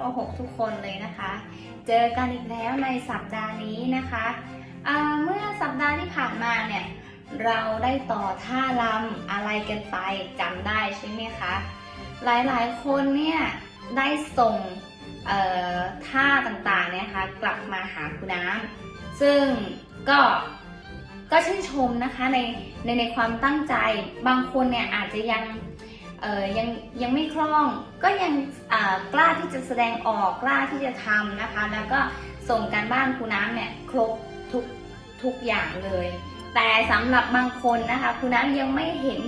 ป .6 ทุกคนเลยนะคะ เจอกันอีกแล้วในสัปดาห์นี้นะคะเมื่อสัปดาห์ที่ผ่านมาเนี่ยเราได้ต่อท่ารำอะไรกันไปจำได้ใช่ไหมคะ หลายๆคนเนี่ยได้ส่งท่าต่างๆเนี่ยนะคะกลับมาหาคุณน้ำซึ่งก็ก็ชื่นชมนะคะในในในความตั้งใจบางคนเนี่ยอาจจะยัง เออยังยังไม่คล่องก็ยังกล้าที่จะแสดงออกกล้าที่จะทำนะคะ แล้วก็ส่งการบ้านครูน้ำเนี่ยครบทุกทุกอย่างเลย แต่สำหรับบางคนนะคะครูน้ำยังไม่เห็น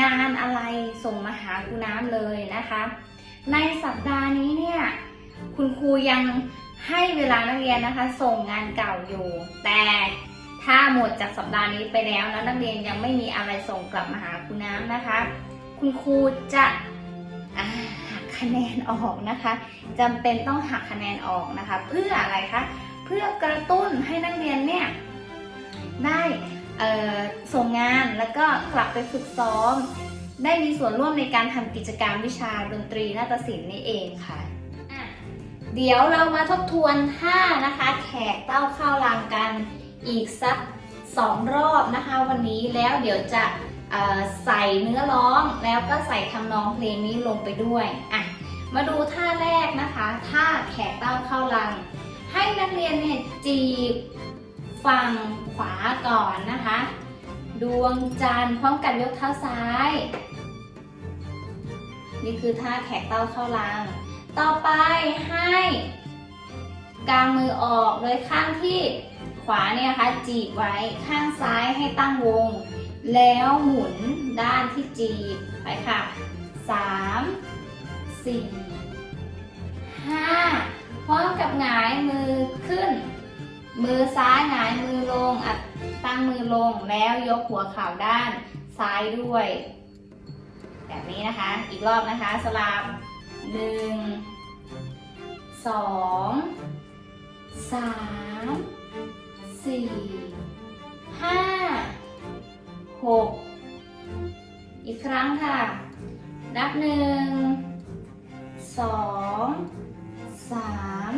งานอะไรส่งมาหาครูน้ำเลยนะคะ ในสัปดาห์นี้เนี่ยคุณครูยังให้เวลานักเรียนนะคะ ส่งงานเก่าอยู่ แต่ถ้าหมดจากสัปดาห์นี้ไปแล้วแล้วนักเรียนยังไม่มีอะไรส่งกลับมาหาครูน้ำนะคะ คุณครูจะหักคะแนนออกนะคะจำเป็นต้องหักคะแนนออกนะคะ เพื่ออะไรคะเพื่อกระตุ้นให้นักเรียนเนี่ยได้ส่งงานแล้วก็กลับไปฝึกซ้อม ได้มีส่วนร่วมในการทำกิจกรรมวิชาดนตรีนาฏศิลป์นี่เองค่ะะเดี๋ยวเรามาทบทวนท่านะคะ แขกเต้าเข้าวรางกันอีกสักสองรอบนะคะ วันนี้แล้วเดี๋ยวจะ ใส่เนื้อร้องแล้วก็ใส่ทำนองเพลงนี้ลงไปด้วยอะมาดูท่าแรกนะคะท่าแขกเต้าเข้าลัง ให้นักเรียนเนี่ยจีบฝั่งขวาก่อนนะคะ ดวงจันทร์พร้อมกันยกเท้าซ้าย นี่คือท่าแขกเต้าเข้าลัง ต่อไปให้กางมือออกโดยข้างที่ขวาเนี่ยนะคะจีบไว้ข้างซ้ายให้ตั้งวง แล้วหมุนด้านที่จีบไปค่ะสามสี่ห้าพร้อมกับหงายมือขึ้น มือซ้ายหงายมือลงอัดตั้งมือลงแล้วยกหัวเข่าด้านซ้ายด้วย แบบนี้นะคะ อีกรอบนะคะสลับหนึ่งสองสามสี่ห้า หกอีกครั้งค่ะ นับหนึ่งสองสาม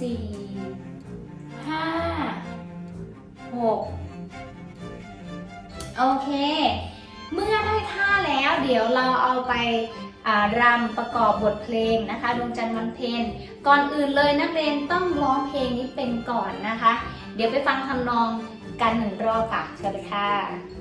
สี่ห้าหกโอเค เมื่อได้ท่าแล้วเดี๋ยวเราเอาไปรำประกอบบทเพลงนะคะดวงจันทร์วันเพ็ญก่อนอื่นเลยนักเรียนต้องร้องเพลงนี้เป็นก่อนนะคะ เดี๋ยวไปฟังทำนอง กันหนึ่งรอบค่ะเชิญเลยค่ะ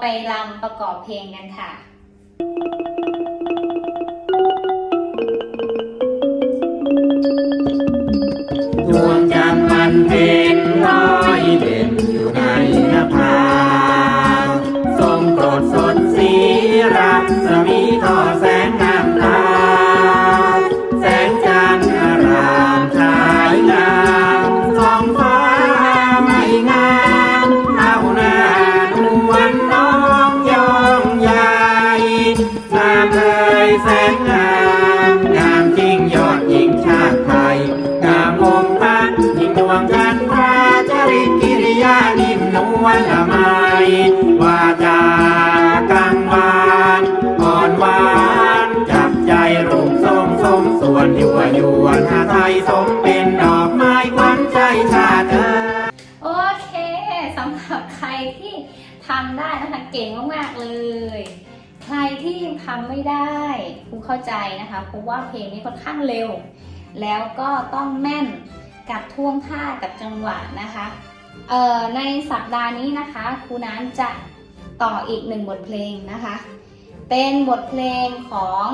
ไปรำประกอบเพลงกันค่ะ ดวงจันทร์มันเพ ยแสงงามงามจริงยอดหญิงชาติไทยงามองค์พระหญิงดวงจันพระจริตกิริยานิ่มนวลละไมวาจากลางวานอ่อนหวานจับใจรูปทรงสมส่วนยั่วยวนหาไทยสมเป็นดอกไม้หวานใจชาติโอเคสำหรับใครที่ทำได้นะคะเก่งมาก ๆ เลย ใครที่ยังทำไม่ได้ครูเข้าใจนะคะเพราะว่าเพลงนี้ค่อนข้างเร็ว แล้วก็ต้องแม่นกับท่วงท่ากับจังหวะนะคะในสัปดาห์นี้นะคะครูน้ำจะต่ออีกหนึ่งบทเพลงนะคะ เป็นบทเพลงของ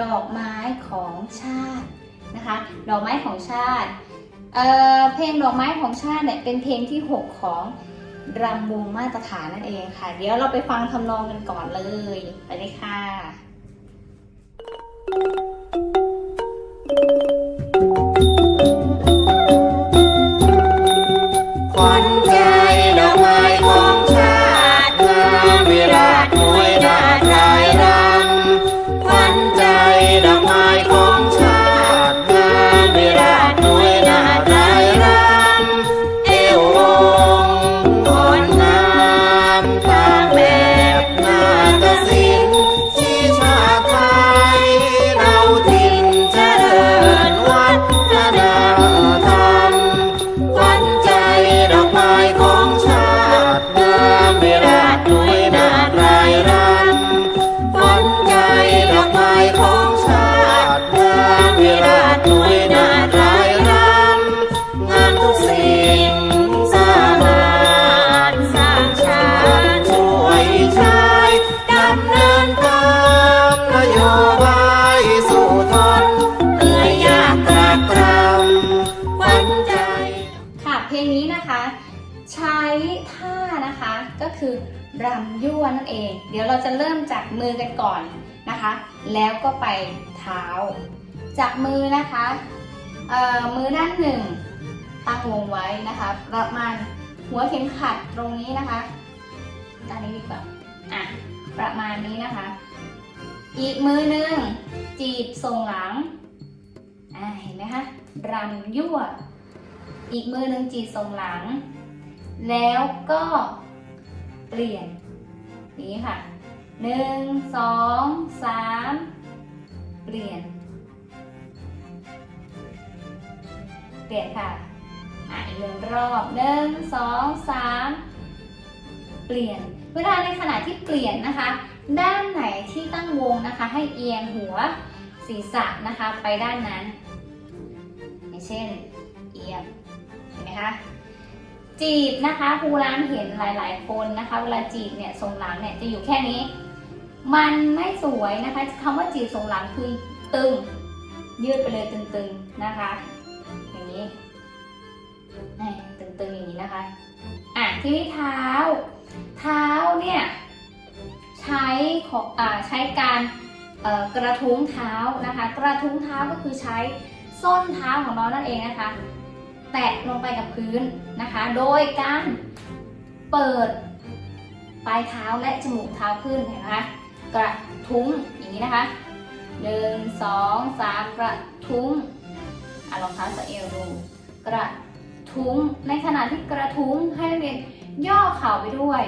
ดอกไม้ของชาตินะคะ ดอกไม้ของชาติเเพลงดอกไม้ของชาติเนี่ยเป็นเพลงที่ 6 ของ รำวงมาตรฐานนั่นเองค่ะ เดี๋ยวเราไปฟังทำนองกันก่อนเลย ไปเลยค่ะขวัญ็คือรำยั่วนั่นเอง เดี๋ยวเราจะเริ่มจากมือกันก่อนนะคะ แล้วก็ไปเท้า จากมือนะคะมือด้านหนึ่งตั้งวงไว้นะคะประมาณหัวเข็มขัดตรงนี้นะคะด้านนี้ดีกว่าอะประมาณนี้นะคะ อีกมือหนึ่งจีบทรงหลังอ่าเห็นไหมคะรำยั่ว อีกมือหนึ่งจีบทรงหลัง แล้วก็ เปลี่ยน นี้ค่ะหนึ่งสองสามเปลี่ยน เปลี่ยนค่ะอะอีกหนึ่งรอบหนึ่งสองสามเปลี่ยน เวลาในขณะที่เปลี่ยนนะคะ ด้านไหนที่ตั้งวงนะคะ ให้เอียงหัวศีรษะนะคะไปด้านนั้น อย่างเช่น เอียงเห็นไหมคะ จีบนะคะครูร้านเห็นหลาย ๆ คนนะคะ เวลาจีบเนี่ยทรงหลังเนี่ยจะอยู่แค่นี้ มันไม่สวยนะคะคำว่าจีบทรงหลังคือตึง ยืดไปเลยตึง ๆ นะคะ อย่างนี้ตึง ๆ อย่างนี้นะคะอะทีนี้เท้า เท้าเนี่ยใช้ของอ่าใช้การกระทุ้งเท้านะคะ กระทุ้งเท้าก็คือใช้ส้นเท้าของเรานั่นเองนะคะ แตะลงไปกับพื้นนะคะ โดยการเปิดปลายเท้าและจมูกเท้าขึ้นเห็นไหมคะกระทุ้งอย่างนี้นะคะหนึ่งสองสามกระทุ้งอะลองเท้าสะเอวดู กระทุ้งในขณะที่กระทุ้งให้นักเรียนย่อเข่าไปด้วย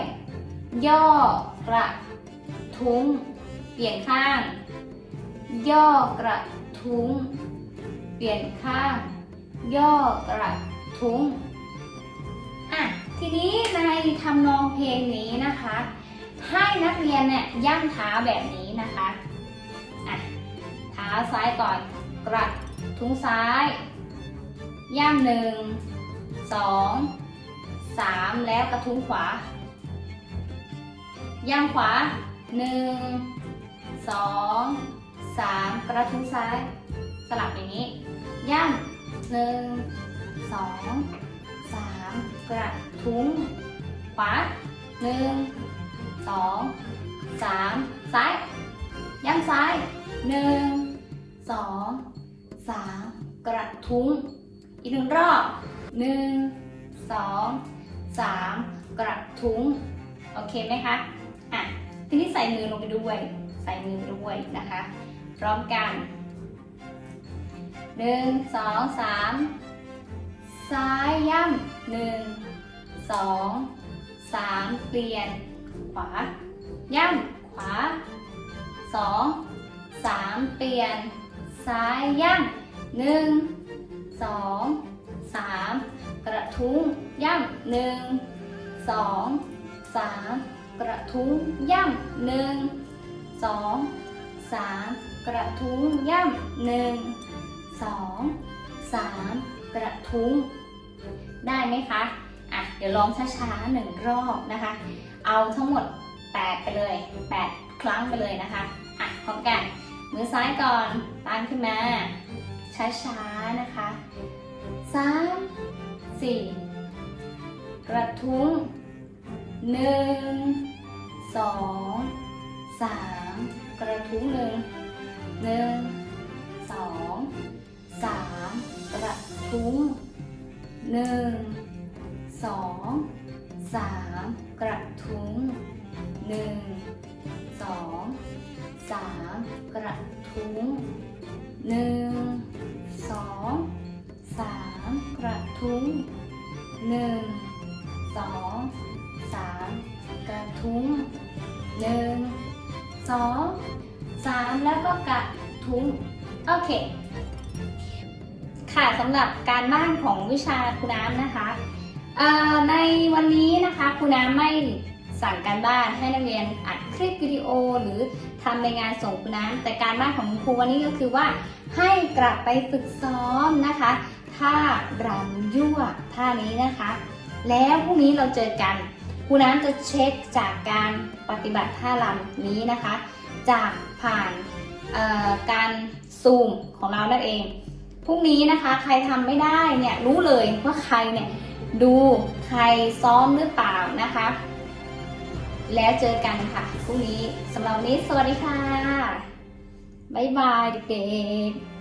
ย่อกระทุ้งเปลี่ยนข้าง ย่อกระทุ้ง เปลี่ยนข้าง ย่อกระทุ้งอะทีนี้ในทำนองเพลงนี้นะคะ ให้นักเรียนเนี่ยย่ำเท้าแบบนี้นะคะอะเท้าซ้ายก่อนกระทุ้งซ้าย ย่ำหนึ่งสองสามแล้วกระทุ้งขวา ย่ำขวาหนึ่งสองสามกระทุ้งซ้าย สลับอย่างนี้ ย่ำ หนึ่งสองสามกระทุ้งขวาหนึ่งสองสามซ้ายย่ำซ้ายหนึ่งสองสามกระทุ้ง อีกหนึ่งรอบหนึ่งสองสามกระทุ้ง โอเคไหมคะ อะ ทีนี้ใส่มือลงไปด้วย ใส่มือด้วยนะคะ พร้อมกัน หนึ่งสองสามซ้ายย่ำหนึ่งสองสามเปลี่ยน ขวา ย่ำขวาสองสามเปลี่ยน ซ้ายย่ำหนึ่งสองสามกระทุ้งย่ำหนึ่งสองสามกระทุ้งย่ำหนึ่งสองสามกระทุ้งย่ำหนึ่ง สองสามกระทุ้ง ได้ไหมคะ อะ เดี๋ยวลองช้าๆหนึ่งรอบนะคะ เอาทั้งหมด 8 ไปเลย 8 ครั้งไปเลยนะคะ อะพร้อมกัน มือซ้ายก่อน ตามขึ้นมา ช้าๆนะคะสามสี่กระทุ้งหนึ่งสองสามกระทุ้งหนึ่งหนึ่งสอง สามกระทุ้งหนึ่งสองสามกระทุ้งหนึ่งสองสามกระทุ้งหนึ่งสองสามกระทุ้งหนึ่งสองสามกระทุ้งหนึ่งสองสามแล้วก็กระทุ้งโอเค ค่ะสำหรับการบ้านของวิชาครูน้ำนะคะ ในวันนี้นะคะครูน้ำไม่สั่งการบ้านให้นักเรียนอัดคลิปวิดีโอ หรือทำในงานส่งครูน้ำแต่การบ้านของครูวันนี้ก็คือว่าให้กลับไปฝึกซ้อมนะคะท่ารำยั่วท่านี้นะคะ แล้วพรุ่งนี้เราเจอกันครูน้ำจะเช็คจากการปฏิบัติท่ารำนี้นะคะ จากผ่านการซูมของเรานั่นเอง พรุ่งนี้นะคะ ใครทำไม่ได้เนี่ยรู้เลยว่าใครเนี่ยดูใครซ้อมหรือเปล่านะคะ แล้วเจอกันค่ะพรุ่งนี้สำหรับวันนี้สวัสดีค่ะ บ๊ายบายเด็กๆ